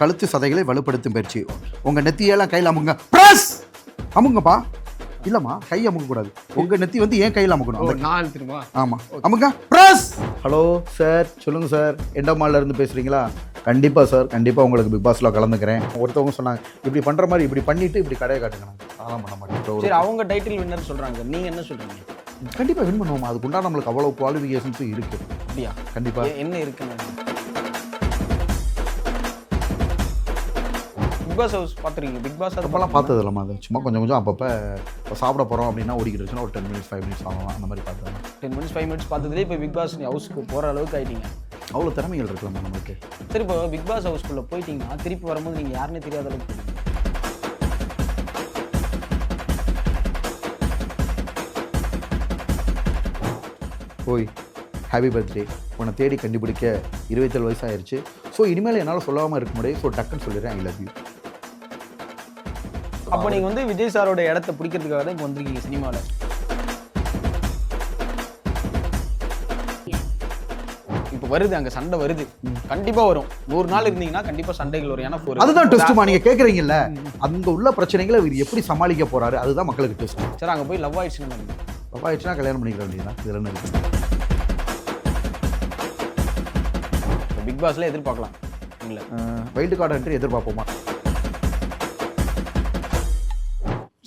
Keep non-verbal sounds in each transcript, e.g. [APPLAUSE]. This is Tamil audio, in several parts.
கழுத்து சதைகளை வலுப்படுத்தும் பயிற்சி. உங்கள் நெத்தியெல்லாம் கையில் அமுங்க ப்ரெஸ் அமுங்கப்பா இல்லைம்மா கை அமுக்கக்கூடாது உங்கள் நெத்தி வந்து ஏன் கையில் அமுக்கணும்? நாலு திரும்ப ஆமாம் அமுங்க ப்ரெஸ் ஹலோ சார் சொல்லுங்கள் சார். இருந்து பேசுகிறீங்களா கண்டிப்பாக சார் கண்டிப்பாக உங்களுக்கு பிக் பாஸில் கலந்துக்கிறேன். ஒருத்தவங்க சொன்னாங்க இப்படி பண்ணுற மாதிரி இப்படி பண்ணிட்டு இப்படி கடையை காட்டுங்க. அதெல்லாம் பண்ண மாட்டேன். சரி அவங்க டைட்டில் வின்னர் சொல்றாங்க. நீங்க என்ன சொல்றீங்க? கண்டிப்பாக வின் பண்ணுவோம் அதுக்குண்டா நம்மளுக்கு அவ்வளோ குவாலிஃபிகேஷன்ஸும் இருக்குது அப்படியா? கண்டிப்பாக என்ன இருக்குன்னு? பிக் பாஸ் ஹவுஸ் பார்த்துருக்கீங்க? பிக் பாஸ் அப்போல்லாம் பார்த்தது இல்லைம்மா அது சும்மா கொஞ்சம் கொஞ்சம் அப்பப்போ சாப்பிட போகிறோம் அப்படின்னா ஓடிக்கிட்டு இருந்துச்சுன்னா ஒரு டென் மினிட்ஸ் ஃபைவ் மினிட்ஸ் ஆகலாம் அந்த மாதிரி பார்த்தேன் டென் மினிட்ஸ் ஃபைவ் மினிட்ஸ் பார்த்ததுலேயே இப்போ பிக் பாஸ் ஹவுஸ்க்கு போகிற அளவுக்கு ஆயிட்டீங்க. அவ்வளோ திறமைகள் இருக்கலாமா நமக்கு. சரி இப்போ பிக் பாஸ் ஹவுஸ்க்குள்ளே போயிட்டீங்கன்னா திருப்பி வரும்போது நீங்கள் யாருன்னே தெரியாத அளவுக்கு. ஓய் ஹாப்பி பர்த்டே உன்னை தேடி கண்டுபிடிக்க இருபத்தேழு வயசு ஆயிருச்சு ஸோ இனிமேல் என்னால் சொல்லாமல் இருக்க முடியாது. ஸோ டக்குன்னு சொல்லிடுறேன் ஐ லவ் யூ அப்போ நீங்கள் வந்து விஜய் சாரோட இடத்த பிடிக்கிறதுக்காக தான் இப்போ வந்திருக்கீங்க சினிமாவில் இப்போ வருது அங்கே சண்டை வருது. கண்டிப்பாக வரும். நூறு நாள் இருந்தீங்கன்னா கண்டிப்பாக சண்டைகள் வரும் ஏன்னா அதுதான் டெஸ்ட்டுமா நீங்கள் கேட்குறீங்கல்ல அங்கே உள்ள பிரச்சனைகளை இவர் எப்படி சமாளிக்க போறாரு? அதுதான் மக்களுக்கு டெஸ்ட் சரி அங்கே போய் லவ் ஆயிடுச்சுன்னு அப்பா ஆயிடுச்சுன்னா கல்யாணம் பண்ணிக்கிற வேண்டியதான் இதில் என்ன இருக்கு? இப்போ பிக் பாஸ்ல எதிர்பார்க்கலாம். இல்லை. வைல்டு கார்டு எதிர்பார்ப்போமா?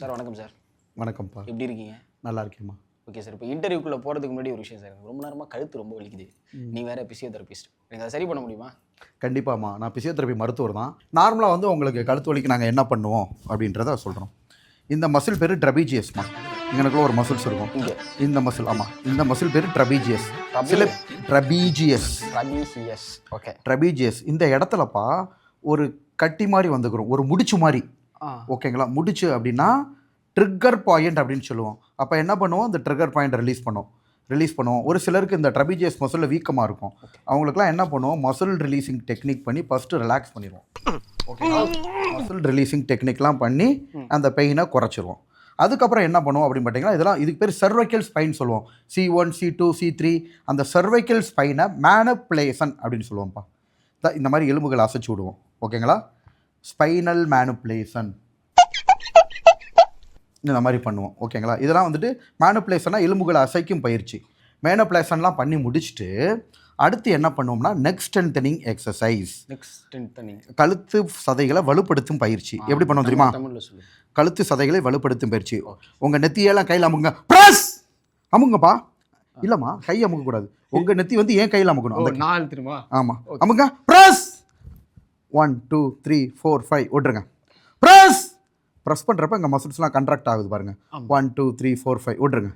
சார் வணக்கம் சார். வணக்கம்ப்பா. எப்படி இருக்கீங்க? நல்லா இருக்கேம்மா ஓகே சார் இப்போ இன்டர்வியூக்குள்ளே போகிறதுக்கு முன்னாடி ஒரு விஷயம் சார் எனக்கு ரொம்ப நேரமாக கழுத்து ரொம்ப வலிக்குது. நீ வேற பிசியோதெரபிஸ்ட். எனக்கு அதை சரி பண்ண முடியுமா? கண்டிப்பாம்மா. நான் பிசியோதெரபி மருத்துவர் தான். நார்மலாக வந்து உங்களுக்கு கழுத்து வலிக்கு நாங்கள் என்ன பண்ணுவோம் அப்படின்றத சொல்கிறோம் இந்த மசில் பேர் ட்ரபீஜியஸ்மா. இங்கனக்குள்ள ஒரு மசில்ஸ் இருக்கும். இந்த மசில் ஆமாம் இந்த மசில் பேர் ட்ரபீஜியஸ். சில ட்ரபீஜியஸ். S okay. ட்ரபீஜியஸ். இந்த இடத்துலப்பா ஒரு கட்டி மாதிரி வந்துக்கிறோம். ஒரு முடிச்சு மாதிரி ஓகேங்களா? முடிச்சு அப்படின்னா ட்ரிக்கர் பாயிண்ட் அப்படின்னு சொல்லுவோம். அப்போ என்ன பண்ணுவோம்? இந்த ட்ரிக்கர் பாயிண்ட் ரிலீஸ் பண்ணுவோம். ரிலீஸ் பண்ணுவோம். ஒரு சிலருக்கு இந்த ட்ரபீஜியஸ் மசிலில் வீக்கமாக இருக்கும். அவங்களுக்குலாம் என்ன பண்ணுவோம்? மசில் ரிலீசிங் டெக்னிக் பண்ணி ஃபஸ்ட்டு ரிலாக்ஸ் பண்ணிடுவோம். ஓகேங்களா? மசில் ரிலீசிங் டெக்னிக்லாம் பண்ணி அந்த பெயினை குறைச்சிருவோம். அதுக்கப்புறம் என்ன பண்ணுவோம் அப்படின்னு பார்த்தீங்கன்னா இதெல்லாம் இதுக்கு பேர் சர்வைக்கல் ஸ்பைன் சொல்லுவோம். C one C two C three அந்த சர்வைக்கல் ஸ்பைனை மேனப்ளேசன் அப்படின்னு சொல்லுவோம்ப்பா. இந்த மாதிரி எலும்புகளை அசைச்சு விடுவோம். ஓகேங்களா? ஸ்பைனல் மேனுப்ளேஷன் இந்த மாதிரி பண்ணுவோம். ஓகேங்களா இதெல்லாம் வந்துட்டு மேனுப்ளேஷனா எலும்புகளை அசைக்கும் பயிற்சி. மேனுப்ளேஷன்லாம் பண்ணி முடிச்சுட்டு அடுத்து என்ன பண்ணுவோம்னா நெக்ஸ்ட் ஸ்ட்ரென்தனிங் எக்ஸசைஸ் கழுத்து சதைகளை வலுப்படுத்தும் பயிற்சி. எப்படி பண்ணுவோம் தெரியுமா? கழுத்து சதைகளை வலுப்படுத்தும் பயிற்சி. உங்கள் நெத்தியெல்லாம் கையில் அமுங்க ப்ரெஸ் அமுங்கப்பா இல்லைம்மா கை அமுக்கக்கூடாது. உங்கள் நெத்தி வந்து ஏன் கையில் அமுக்கணும். நாலு திரும்ப ஆமாம் அமுங்க press one two three four five விட்ருங்க ப்ரெஸ் ப்ரெஸ் பண்ணுறப்ப இங்கே மசில்ஸ்லாம் கண்ட்ராக்ட் ஆகுது பாருங்க. One two three four five விட்ருங்க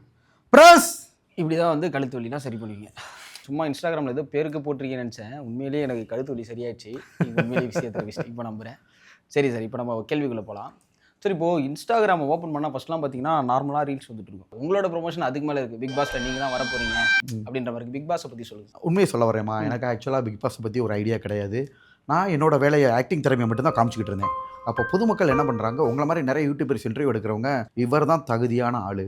ப்ரெஸ் இப்படி தான் வந்து கழுத்து வலினா சரி பண்ணுவீங்க. சும்மா இன்ஸ்டாகிராமில் ஏதோ பேருக்கு போட்டிருக்கீங்கன்னு நினச்சேன். உண்மையிலேயே எனக்கு கழுத்து வலி சரியாயிடுச்சு. உண்மையிலேயே விஷயத்தை இப்போ நம்புகிறேன் சரி சரி. இப்போ நம்ம கேள்விக்குள்ளே போகலாம் சரி இப்போ இன்ஸ்டாகிராமை ஓப்பன் பண்ணால் ஃபஸ்ட்லாம் பார்த்தீங்கன்னா நார்மலாக ரீல்ஸ் வந்துட்டு இருக்கும். உங்களோட ப்ரொமோஷன் அதுக்கு மேலே இருக்குது பிக் பாஸில் நீங்கள் தான் வர போறீங்க அப்படின்ற மாதிரி பிக் பாஸை பற்றி சொல்லுங்கள் உண்மையை சொல்ல வரேம்மா. எனக்கு ஆக்சுவலாக பிக் பாஸை பற்றி ஒரு ஐடியா கிடையாது. நான் என்னோட வேலையை ஆக்டிங் திறமையை மட்டும்தான் காமிச்சிக்கிட்டு இருந்தேன். அப்போ பொதுமக்கள் என்ன பண்ணுறாங்க உங்களை மாதிரி நிறைய யூடியூபர்ஸ் இன்டர்வியூ எடுக்கிறவங்க இவர் தான் தகுதியான ஆள்.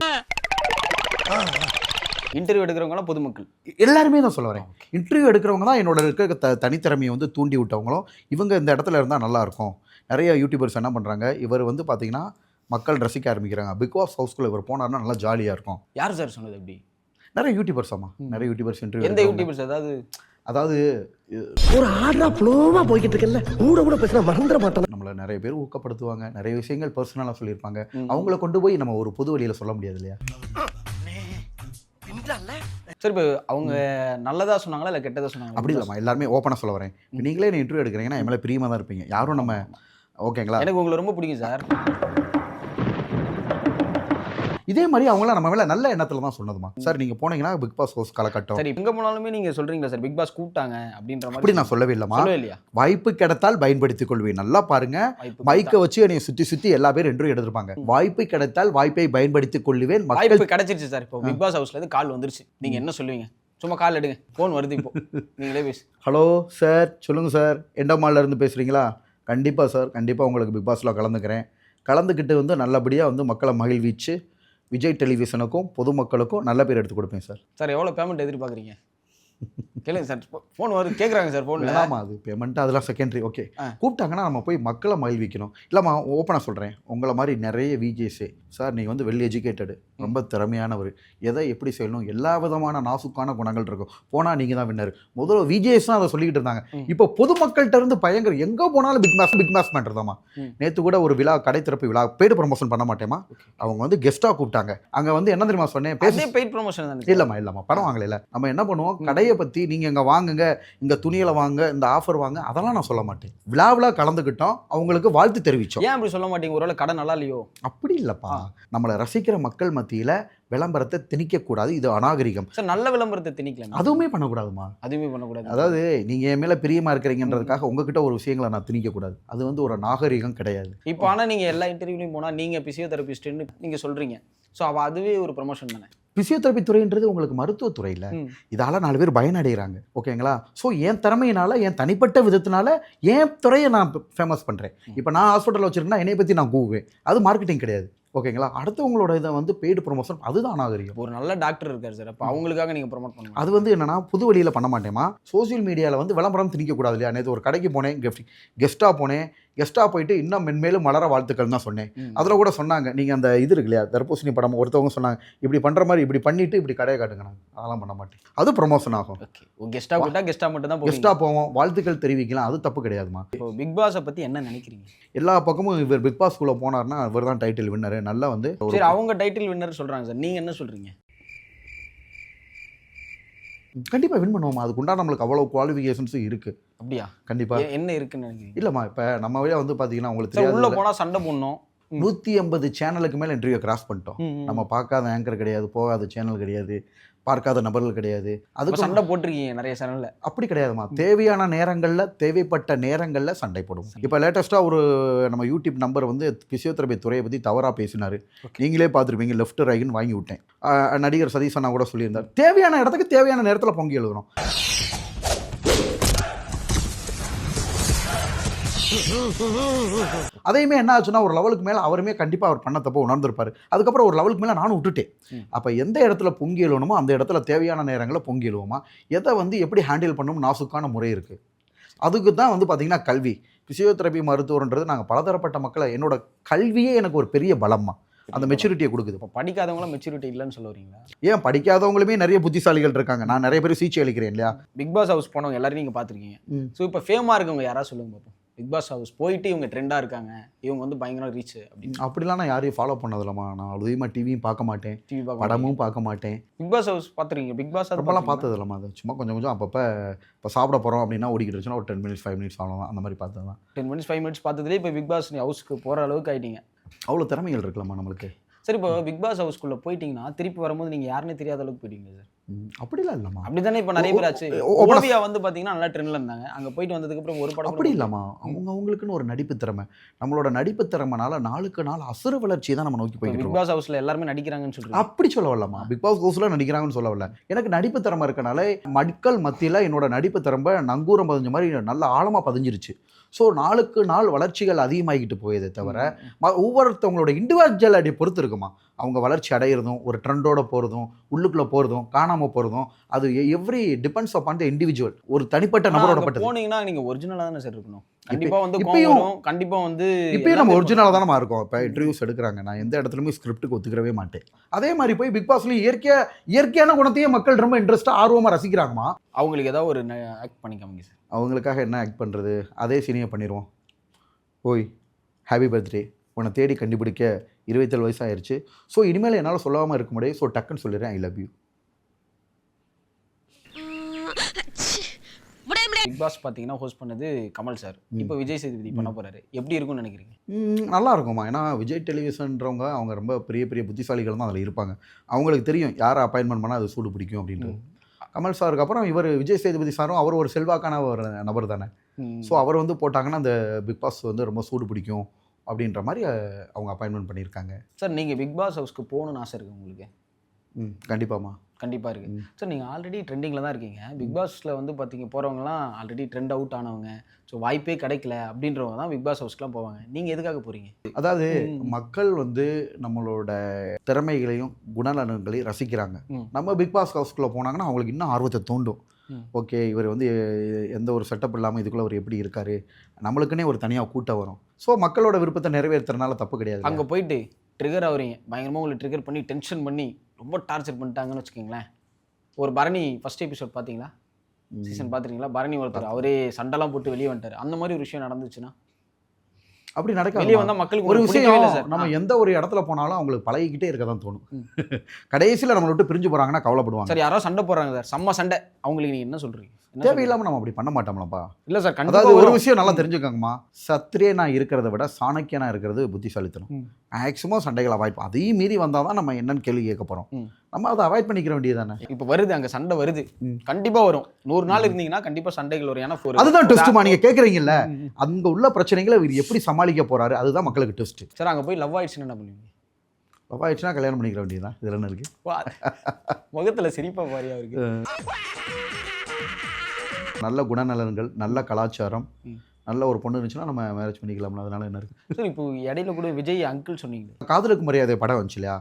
இன்டர்வியூ எடுக்கிறவங்களாம் பொதுமக்கள். எல்லாருமே தான் சொல்ல வரேன். இன்டர்வியூ எடுக்கிறவங்க தான் என்னோட இருக்க த தனித்திறமையை வந்து தூண்டி விட்டவங்களும் இவங்க இந்த இடத்துல இருந்தால் நல்லா இருக்கும். நிறைய யூடியூபர்ஸ் என்ன பண்ணுறாங்க இவர் வந்து பார்த்தீங்கன்னா மக்கள் ரசிக்க ஆரம்பிக்கிறாங்க. பிக் பாஸ் ஹவுஸ்குள்ளே இவர் போனார்னா நல்லா ஜாலியாக இருக்கும். யார் சார் சொன்னது எப்படி நிறைய யூடியூபர்ஸ் ஆமா. நிறைய யூடியூபர்ஸ் எந்த இன்டர்வியூ யூடியூபர்ஸ் அதாவது அதாவது ஒரு ஆர்டரா ஃப்ளோவா போய்கிட்டு இருக்கல கூட கூட பேசினா மறந்துட மாட்டேன் நம்மளை நிறைய பேர் ஊக்கப்படுத்துவாங்க. நிறைய விஷயங்கள் பர்சனலாக சொல்லியிருப்பாங்க. அவங்கள கொண்டு போய் நம்ம ஒரு பொது வழியில் சொல்ல முடியாது இல்லையா? சரி இப்போ அவங்க நல்லதா சொன்னாங்களா இல்லை கெட்டதா சொன்னாங்களா? அப்படி இல்லைம்மா எல்லாருமே ஓப்பனாக சொல்ல வரேன். நீங்களே என்ன இன்டர்வியூ எடுக்கிறீங்கன்னா என் மேலே பிரியமாக தான் இருப்பீங்க. யாரும் நம்ம ஓகேங்களா? எனக்கு உங்களை ரொம்ப பிடிக்கும் சார். இதே மாதிரி அவங்களாம் நம்ம மேலே நல்ல எண்ணத்தில் தான் சொன்னதுமா சார் நீங்கள் போனீங்கன்னா பிக் பாஸ் ஹவுஸ் காலகட்டம். சரி எங்க போனாலுமே நீங்க சொல்றீங்களா சார்? பிக் பாஸ் கூப்பிட்டாங்க அப்படின்ற மாதிரி அப்படி நான் சொல்லவே சொல்லவே இல்லையா? வாய்ப்பு கிடைத்தால் பயன்படுத்திக் கொள்வேன். நல்லா பாருங்க. மைக்கை வச்சு என்னை சுற்றி சுற்றி எல்லா பேரும் இன்டர்வியூ எடுத்திருப்பாங்க. வாய்ப்பு கிடைத்தால் வாய்ப்பை பயன்படுத்திக் கொள்ளுவேன் மக்கள் வாய்ப்பு கிடைச்சிருச்சு சார் இப்போ. பிக் பாஸ் ஹவுஸ்ல இருந்து கால் வந்துருச்சு. நீங்க என்ன சொல்லுவீங்க? சும்மா கால் எடுங்க. ஃபோன் வருது இப்போ. [LAUGHS] நீங்களே பேசு. ஹலோ சார் சொல்லுங்கள் சார் இருந்து பேசுகிறீங்களா கண்டிப்பாக சார் கண்டிப்பாக உங்களுக்கு பிக் பாஸில் கலந்துக்கிறேன். கலந்துக்கிட்டு வந்து நல்லபடியாக வந்து மக்களை மகிழ்விச்சு விஜய் டெலிவிஷனுக்கும் பொதுமக்களுக்கும் நல்ல பேர் எடுத்து கொடுப்பேன் சார். சார் எவ்வளோ பேமெண்ட் எதிர்பார்க்குறீங்க? கேளுங்க சார். ஃபோன் வரும் கேட்குறாங்க சார் ஃபோனில் வேணாமா அது பேமெண்ட் அதெல்லாம் செகண்டரி ஓகே. கூப்பிட்டாங்கன்னா நம்ம போய் மக்களை மகிழ்விக்கணும். இல்லைம்மா ஓப்பனாக சொல்கிறேன் உங்களை மாதிரி நிறைய விஜேஸே சார் நீங்கள் வந்து வெல் எஜுகேட்டடு ரொம்ப திறமையானவர். எதை எப்படி செய்யணும்? எல்லா விதமான நாசுக்கான குணங்கள் இருக்கும். போனால் நீங்கள் தான் வின்னர் முதல்ல விஜேஸ் தான் அதை சொல்லிக்கிட்டு இருந்தாங்க. இப்போ பொதுமக்கள்கிட்ட இருந்து பயங்கர எங்கே போனாலும் பிக் மாஸ் பிக் மாஸ் பண்ணுறதாமா ம். நேற்று கூட ஒரு விழா கடை திறப்பு விழா பெய்டு ப்ரமோஷன் பண்ண மாட்டேமா. அவங்க வந்து கெஸ்ட்டாக கூப்பிட்டாங்க. அங்கே வந்து என்ன தெரியுமா சொன்னேன்? பேச பெய்ட் ப்ரொமோஷன் இல்லம்மா இல்லம்மா. பணம் வாங்கல நம்ம என்ன பண்ணுவோம்? ம். கடையை பத்தி நீங்க இங்க வாங்குங்க இங்க துணியில வாங்க இந்த ஆஃபர் வாங்க அதெல்லாம் நான் சொல்ல மாட்டேன். விழாவில் கலந்துக்கிட்டோம் அவங்களுக்கு வாழ்த்து தெரிவிச்சோம். ஏன் அப்படி சொல்ல மாட்டீங்க? ஒருவேளை கடை நல்லா இல்லையோ? அப்படி இல்லப்பா. நம்மளை ரசிக்கிற மக்கள் மத்தியில விளம்பரத்தை திணிக்க கூடாது இது அநாகரிகம். சார் நல்ல விளம்பரத்தை திணிக்கல அதுவுமே பண்ணக்கூடாதுமா. அதுவுமே பண்ணக்கூடாது. அதாவது நீங்க என் மேல பிரியமா இருக்கிறீங்கன்றதுக்காக உங்ககிட்ட ஒரு விஷயங்களை நான் திணிக்க கூடாது அது வந்து ஒரு நாகரிகம் கிடையாது. இப்போ ஆனால் நீங்கள் எல்லா இன்டர்வியூலையும் போனால் நீங்கள் பிசியோதெரபிஸ்ட்னு நீங்கள் சொல்கிறீங்க ஸோ அவள் அதுவே ஒரு ப்ரமோஷன் தானே? பிசியோதெரபி துறைன்றது உங்களுக்கு மருத்துவத்துறை இல்ல. ம். இதால நாலு பேர் பயனடைகிறாங்க ஓகேங்களா? ஸோ என் திறமையினால என் தனிப்பட்ட விதத்தினால என் துறையை நான் ஃபேமஸ் பண்ணுறேன் இப்போ நான் ஹாஸ்பிட்டல் வச்சிருக்கேன்னா என்னை பற்றி நான் கூவுவேன். அது மார்க்கெட்டிங் கிடையாது. ஓகேங்களா? அடுத்தவங்களோட இதை வந்து பெய்டு ப்ரொமோஷன் அதுதான் நாகரிகம். ஒரு நல்ல டாக்டர் இருக்கார் சார் அப்போ அவங்களுக்காக நீங்கள் ப்ரொமோட் பண்ணணும் அது வந்து என்னன்னா புது வழியில் பண்ண மாட்டேமா சோஷியல் மீடியாவில் வந்து விளம்பரம் திணிக்கக்கூடாது இல்லையா? நேற்று ஒரு கடைக்கு போனேன் கெஃப்ட் கெஸ்ட்டாக போனேன். கெஸ்ட்டாக போயிட்டு இன்னும் மென்மேலும் மலர வாழ்த்துக்கள் தான் சொன்னேன். அதில் கூட சொன்னாங்க நீங்கள் அந்த இது இருக்கு இல்லையா தர்பூசணி படம்? ஒருத்தவங்க சொன்னாங்க இப்படி பண்ணுற மாதிரி இப்படி பண்ணிட்டு இப்படி கடையை காட்டுங்க. நான் அதெல்லாம் பண்ண மாட்டேன். அது ப்ரொமோஷன் ஆகும். ஓகே கெஸ்ட்டாக போட்டால் கெஸ்ட்டாக மட்டும் தான் கெஸ்ட்டாக போவோம். வாழ்த்துக்கள் தெரிவிக்கலாம். அது தப்பு கிடையாதுமா. இப்போ பிக் பாஸை பற்றி என்ன நினைக்கிறீங்க? எல்லா பக்கமும் இவர் பிக் பாஸ்குள்ளே போனார்னா இவர் தான் டைட்டில் வின்னர் நல்லா வந்து சரி அவங்க டைட்டில் வின்னர் சொல்கிறாங்க சார். நீங்கள் என்ன சொல்கிறீங்க கண்டிப்பாக வின் பண்ணுவோமா அதுக்கு உண்டான நம்மளுக்கு அவ்வளோ குவாலிஃபிகேஷன்ஸும் இருக்குது அப்படியா? கண்டிப்பாக என்ன இருக்குன்னு இல்லைம்மா இப்போ நம்ம வழியாக வந்து பார்த்தீங்கன்னா உங்களுக்கு உள்ளே போனால் சண்டை போடணும். நூற்றி ஐம்பது சேனலுக்கு மேலே இன்டர்வியூ கிராஸ் பண்ணிட்டோம். நம்ம பார்க்காத ஆங்கர் கிடையாது போகாத சேனல் கிடையாது. பார்க்காத நபர்கள் கிடையாது. அதுக்கு சண்டை போட்டிருக்கீங்க நிறைய சேனல்ல. அப்படி கிடையாதுமா. தேவையான நேரங்களில் தேவைப்பட்ட நேரங்களில் சண்டை போடுவோம். இப்போ லேட்டஸ்ட்டாக ஒரு நம்ம யூடியூப் நம்பர் வந்து பிசியோதெரபி துறையை பற்றி தவறாக பேசினார். நீங்களே பார்த்துருப்பீங்க லெஃப்ட் ரைட்னு வாங்கி விட்டேன். நடிகர் சதீஷ் அண்ணா கூட சொல்லியிருந்தார். தேவையான இடத்துக்கு தேவையான நேரத்தில் பொங்கி எழுதுறோம். அதையுமே என்ன ஆச்சுன்னா ஒரு லெவலுக்கு மேலே அவருமே கண்டிப்பாக அவர் பண்ண தப்போ உணர்ந்திருப்பாரு. அதுக்கப்புறம் ஒரு லெவலுக்கு மேலே நானும் விட்டுட்டேன். அப்போ எந்த இடத்துல பொங்கி எழுவணுமோ அந்த இடத்துல தேவையான நேரங்களில் பொங்கி எழுவோமா? எதை வந்து எப்படி ஹேண்டில் பண்ணணும் நாசுக்கான முறை இருக்குது அதுக்கு தான் வந்து பார்த்தீங்கன்னா கல்வி. பிசியோதெரபி மருத்துவர்ன்றது நாங்கள் பலதரப்பட்ட மக்களை என்னோட கல்வியே எனக்கு ஒரு பெரிய பலமா அந்த மெச்சூரிட்டியை கொடுக்குது. இப்போ படிக்காதவங்களும் மெச்சூரிட்டி இல்லைன்னு சொல்ல வரீங்களா ஏன்? படிக்காதவங்களுமே நிறைய புத்திசாலிகள் இருக்காங்க. நான் நிறைய பேர் சீச்சு அளிக்கிறேன் இல்லையா? பிக் பாஸ் ஹவுஸ் போனவங்க எல்லாரும் நீங்கள் பார்த்துருக்கீங்க. ஸோ இப்போ ஃபேமாக இருக்கவங்க யாராவது சொல்லுங்க பார்ப்போம் பிக் பாஸ் ஹவுஸ் போயிட்டு இவங்க ட்ரெண்டாக இருக்காங்க. இவங்க வந்து பயங்கர ரீச் அப்படின்னு. அப்படிலாம் நான் யாரையும் ஃபாலோ பண்ணதில்லம்மா நான் அதிகமாக டிவியும் பார்க்க மாட்டேன். டிவி பார்க்க படமும் பார்க்க மாட்டேன். பிக் பாஸ் ஹவுஸ் பார்த்துருக்கீங்க? பிக் பாஸ் ரொம்பலாம் பார்த்தது இல்லைம்மா அது சும்மா கொஞ்சம் கொஞ்சம் அப்பப்போ இப்போ சாப்பிட போகிறோம் அப்படின்னா ஓடிக்கிட்டு இருந்துச்சுன்னா ஒரு டென் மினிட்ஸ் ஃபைவ் மினிட்ஸ் அவ்வளோதான் அந்த மாதிரி பார்த்தது தான் டென் மினிட்ஸ் ஃபைவ் மினிட்ஸ் பார்த்ததுலேயே இப்போ பிக் பாஸ் ஹவுஸ்க்கு போகிற அளவுக்கு ஆயிட்டீங்க. அவ்வளோ திறமைகள் இருக்கலாமா நம்மளுக்கு. சரி இப்போ பிக் பாஸ் ஹவுஸ்க்குள்ளே போயிட்டீங்கன்னா திருப்பி வரும்போது நீங்கள் யாருன்னே தெரியாத அளவுக்கு போயிட்டீங்க சார் அப்படிலாம் இல்லைம்மா. அப்படி தானே இப்போ நிறைய பேர் ஆச்சு? ஓவியா வந்து பார்த்தீங்கன்னா நல்லா ட்ரெண்டில் இருந்தாங்க. அங்கே போயிட்டு வந்ததுக்கப்புறம் ஒரு படம் அப்படி இல்லாமா அவங்க அவங்களுக்குன்னு ஒரு நடிப்பு திறமை. நம்மளோட நடிப்பு திறமைனால நாளுக்கு நாள் அசுர வளர்ச்சியை தான் நம்ம நோக்கி போய்கிட்டு பிக் பாஸ் ஹவுஸில் எல்லாருமே நடிக்கிறாங்கன்னு சொல்கிறீங்க அப்படி சொல்ல வரலாமா பிக் பாஸ் ஹவுஸ்ல நடிக்கிறாங்கன்னு சொல்ல வரல எனக்கு நடிப்பு திறமை இருக்கனால மக்கள் மத்தியில் என்னோட நடிப்பு திறமை நங்கூரம் பதிஞ்ச மாதிரி நல்ல ஆழமாக பதிஞ்சிருச்சு. ஸோ நாளுக்கு நாள் வளர்ச்சிகள் அதிகமாகிட்டு போயதே தவிர ஒவ்வொருத்தவங்களோட இண்டிவிஜுவல் அடி பொறுத்து இருக்குமா அவங்க வளர்ச்சி அடையிறதும் ஒரு ட்ரெண்டோட போகிறதும் உள்ளுக்குள்ளே போகிறதும் காணாமல் போகிறதும் அது every depends upon the individual ஒரு தனிப்பட்ட நபரோட பட்டது. போனீங்கன்னா நீங்க ஒரிஜினலா தானே சார் இருக்கணும். கண்டிப்பா வந்து இப்பயும் வரும். கண்டிப்பா வந்து இப்பயும் நம்ம ஒரிஜினலாக தானே இருக்கோம் இப்போ இன்டர்வியூஸ் எடுக்கிறாங்க. நான் எந்த இடத்துலையுமே ஸ்கிரிப்ட்டுக்கு ஒத்துக்கிறவே மாட்டேன். அதே மாதிரி போய் பிக் பாஸ்ல இயற்கையா இயற்கையான குணத்தையே மக்கள் ரொம்ப இன்ட்ரெஸ்ட்டாக ஆர்வமாக ரசிக்கிறாங்கம்மா. அவங்களுக்கு ஏதாவது ஒரு ஆக்ட் பண்ணிக்காமங்க சார் அவங்களுக்காக என்ன ஆக்ட் பண்ணுறது அதே சீனியை பண்ணிடுவோம் ஓய் ஹாப்பி பர்த்டே உன்னை தேடி கண்டுபிடிக்க இருபத்தேழு வயசு ஆயிருச்சு ஸோ இனிமேல் என்னால் சொல்லாமல் இருக்க முடியாது. ஸோ டக்குன்னு சொல்லிடுறேன். I love you Bigg Boss பாத்தீங்கன்னா ஹோஸ்ட் பண்ணது கமல் சார் இப்போ விஜய் சேதுபதி பண்ண போறாரு. எப்படி இருக்கும்னு நினைக்கிறீங்க? நல்லா இருக்கும்மா. ஏன்னா விஜய் டெலிவிஷன்றவங்க அவங்க ரொம்ப பெரிய பெரிய புத்திசாலிகள் தான் அதில் இருப்பாங்க. அவங்களுக்கு தெரியும் யாரை அப்பாயின்மெண்ட் பண்ணால் அது சூடு பிடிக்கும் அப்படின்ட்டு கமல் சாருக்கு அப்புறம் இவர் விஜய் சேதுபதி சாரும் அவர் ஒரு செல்வாக்கான ஒரு நபர் தானே. ஸோ அவர் வந்து போட்டாங்கன்னா அந்த பிக் பாஸ் வந்து ரொம்ப சூடு பிடிக்கும் அப்படின்ற மாதிரி அவங்க அப்பாயின்மெண்ட் பண்ணியிருக்காங்க. சார் நீங்க பிக் பாஸ் ஹவுஸ்க்கு போகணும்னு ஆசை இருக்கு உங்களுக்கு? ம் கண்டிப்பாம்மா. கண்டிப்பா இருக்கு. ம். சார் நீங்க ஆல்ரெடி ட்ரெண்டிங்ல தான் இருக்கீங்க. பிக் பாஸ்ல வந்து பாத்தீங்க போறவங்கலாம் ஆல்ரெடி ட்ரெண்ட் அவுட் ஆனவங்க. ஸோ வாய்ப்பே கிடைக்கல அப்படின்றவங்க தான் பிக் பாஸ் ஹவுஸ்க்குலாம் போவாங்க. நீங்க எதுக்காக போறீங்க? அதாவது. மக்கள் வந்து நம்மளோட திறமைகளையும் குணநலன்களையும் ரசிக்கிறாங்க. நம்ம பிக் பாஸ் ஹவுஸ்குள்ளே போனாங்கன்னா அவங்களுக்கு இன்னும் ஆர்வத்தை தூண்டும். ஓகே இவர் வந்து எந்த ஒரு செட்டப் இல்லாமல் இதுக்குள்ளே அவர் எப்படி இருக்காரு? நம்மளுக்குன்னே ஒரு தனியாக கூட்டம் வரும். ஸோ மக்களோட விருப்பத்தை நிறைவேற்றுறதுனால தப்பு கிடையாது அங்கே போயிட்டு ட்ரிகர் ஆகுறீங்க பயங்கரமாக உங்களை ட்ரிகர் பண்ணி டென்ஷன் பண்ணி ரொம்ப டார்ச்சர் பண்ணிட்டாங்கன்னு வச்சுக்கோங்களேன். ஒரு பரணி ஃபர்ஸ்ட் எபிசோட் பார்த்தீங்களா சீசன் பார்த்துருக்கீங்களா பரணி ஒருத்தர் அவரே சண்டைலாம் போட்டு வெளியே வந்துட்டார். அந்த மாதிரி ஒரு விஷயம் நடந்துச்சுன்னா? அப்படி நடக்காது வெளியே வந்தால் மக்களுக்கு ஒரு விஷயம் இல்லை விஷயம் சார். நம்ம எந்த ஒரு இடத்துல போனாலும் அவங்களுக்கு பழகிக்கிட்டே இருக்க தான் தோணும். [LAUGHS] கடைசியில் நம்மளை விட்டு பிரிஞ்சு போகிறாங்கன்னா கவலைப்படுவாங்க. சார் யாரோ சண்டை போடுறாங்க சார். செம்ம சண்டை. அவங்களுக்கு நீங்கள் என்ன சொல்கிறீங்க தேவையில்லாமல் நம்ம அப்படி பண்ண மாட்டோம்லப்பா. இல்லை சார் அதாவது ஒரு விஷயம் நல்லா தெரிஞ்சுக்கோங்கம்மா. சத்திரியனா இருக்கிறத விட சாணக்கியனா இருக்கிறது புத்திசாலித்தனம். ம். மேக்ஸிமம் சண்டைகள் அவாய்ட் அதையும் மீறி வந்தால் தான் நம்ம என்னன்னு கேள்வி கேட்க போகிறோம். நம்ம அதை அவாய்ட் பண்ணிக்கிற வேண்டியது தானே இப்போ வருது அங்கே சண்டை வருது. ம். கண்டிப்பா வரும். நூறு நாள் இருந்தீங்கன்னா கண்டிப்பா சண்டைகள் வரும். ஏன்னா அதுதான் டெஸ்ட்டுமா நீங்கள் கேட்குறீங்கல்ல. அங்க உள்ள பிரச்சனைகளை இவர் எப்படி சமாளிக்க போறாரு? அதுதான் மக்களுக்கு டெஸ்ட் சார் அங்கே போய் லவ் ஆயிடுச்சுன்னு என்ன பண்ணுவீங்க? லவ் ஆயிடுச்சுன்னா கல்யாணம் பண்ணிக்கிற வேண்டியதுதான். இதில் என்ன இருக்கு? வா. முகத்துல சிரிப்பா பாரியா இருக்கு. நல்ல குணநலன்கள் நல்ல கலாச்சாரம். நல்ல ஒரு பொண்ணு இருந்துச்சுன்னா நம்ம மேரேஜ் பண்ணிக்கலாம்ல. அதனால என்ன இருக்கு? சார் இப்போ இடையில கூட விஜய் அங்கிள் சொன்னீங்களே காதலுக்கு மரியாதை படம் வந்துச்சு இல்லையா?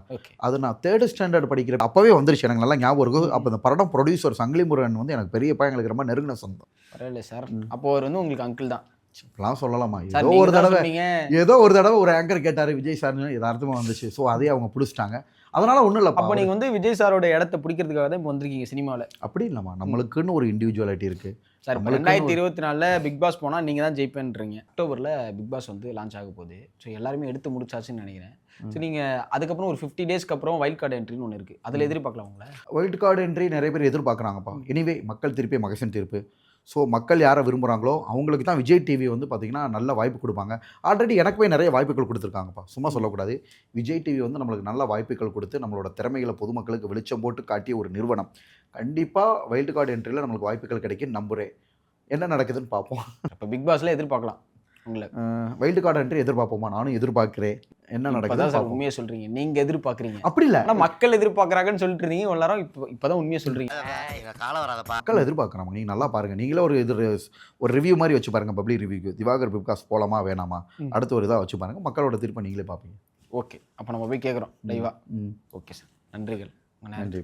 அது நான் தேர்ட் ஸ்டாண்டர்ட் படிக்கிற அப்பவே வந்துருச்சு. எனக்கு நல்லா ஞாபகம் இருக்கும் அப்போ அந்த படம் ப்ரொடியூசர் சங்கிலி முருகன் வந்து எனக்கு பெரியப்பா எங்களுக்கு ரொம்ப நெருங்கின சொந்தம். பரவாயில்ல சார் அப்போ அவர் வந்து உங்களுக்கு அங்கிள் தான். இப்பெல்லாம் சொல்லலாமா? ஏதோ ஒரு தடவை சொன்னீங்க. ஏதோ ஒரு தடவை ஒரு ஆங்கர் கேட்டாரு விஜய் சார்னு யதார்த்தமா வந்துச்சு. ஸோ அதையே அவங்க பிடிச்சிட்டாங்க. அதனால ஒன்றும் அப்போ இல்லைப்பா நீங்க வந்து விஜய் சாரோட இடத்த பிடிக்கிறதுக்காக தான் இப்போ வந்திருக்கீங்க சினிமாவில் அப்படி இல்லைம்மா. நம்மளுக்குன்னு ஒரு இண்டிவிஜுவாலிட்டி இருக்கு. சார் இப்போ ரெண்டாயிரத்தி இருபத்தி நாலில் பிக் பாஸ் போனால் நீங்கள் தான் ஜெயிப்பேன்றீங்க. அக்டோபரில் பிக் பாஸ் வந்து லான்ச் ஆக போகுது. ஸோ எல்லாருமே எடுத்து முடிச்சாச்சுன்னு நினைக்கிறேன். ஸோ நீங்கள் அதுக்கப்புறம் ஒரு ஃபிஃப்டி டேஸ்க்கு அப்புறம் வைல்ட் கார்டு என்ட்ரின்னு ஒன்று இருக்குது அதில் எதிர்பார்க்கலாம் உங்களை? ஒயிட் கார்டு என்ட்ரி நிறைய பேர் எதிர்பார்க்குறாங்கப்பா. எனிவே மக்கள் திருப்பி மகசன் தீர்ப்பு. ஸோ மக்கள் யாரை விரும்புகிறாங்களோ அவங்களுக்கு தான் விஜய் டிவி வந்து பார்த்திங்கன்னா நல்ல வாய்ப்பு கொடுப்பாங்க. ஆல்ரெடி எனக்குமே நிறைய வாய்ப்புகள் கொடுத்துருக்காங்கப்பா. சும்மா சொல்லக்கூடாது. விஜய் டிவி வந்து நம்மளுக்கு நல்ல வாய்ப்புகள் கொடுத்து நம்மளோட திறமைகளை பொதுமக்களுக்கு வெளிச்சம் போட்டு காட்டிய ஒரு நிறுவனம். கண்டிப்பாக வைல்டு கார்டு என்ட்ரியில் நம்மளுக்கு வாய்ப்புகள் கிடைக்கும் நம்புகிறேன் என்ன நடக்குதுன்னு பார்ப்போம் இப்போ பிக் பாஸில் எதிர்பார்க்கலாம். வைல்டு கார்டு என்ட்ரி எதிர்பார்ப்போமா? நானும் எதிர்பார்க்கிறேன். என்ன இப்பதான் நடக்குதுன்னு சார் உண்மையை சொல்கிறீங்க நீங்கள் எதிர்பார்க்குறீங்க. அப்படி இல்லை. ஆனால் மக்கள் எதிர்பார்க்குறாங்கன்னு சொல்லிட்டு இருந்தீங்க எல்லாரும் இப்போ இப்போ தான் உண்மையை சொல்கிறீங்க காலம் வராதப்பா. மக்கள் எதிர்பார்க்குறாங்க. நீங்கள் நல்லா பாருங்கள் நீங்களே ஒரு இது ஒரு ரிவ்யூ மாதிரி வச்சு பாருங்க. பப்ளிக் ரிவ்யூக்கு திவாகர் பிப்காஸ் போலாமா வேணாமா. அடுத்து ஒரு இதாக வச்சு பாருங்க. மக்களோட தீர்ப்பை நீங்களே பார்ப்பீங்க. ஓகே. அப்போ நம்ம போய் கேட்குறோம் லைவா. ம் ஓகே சார். நன்றிகள். நன்றி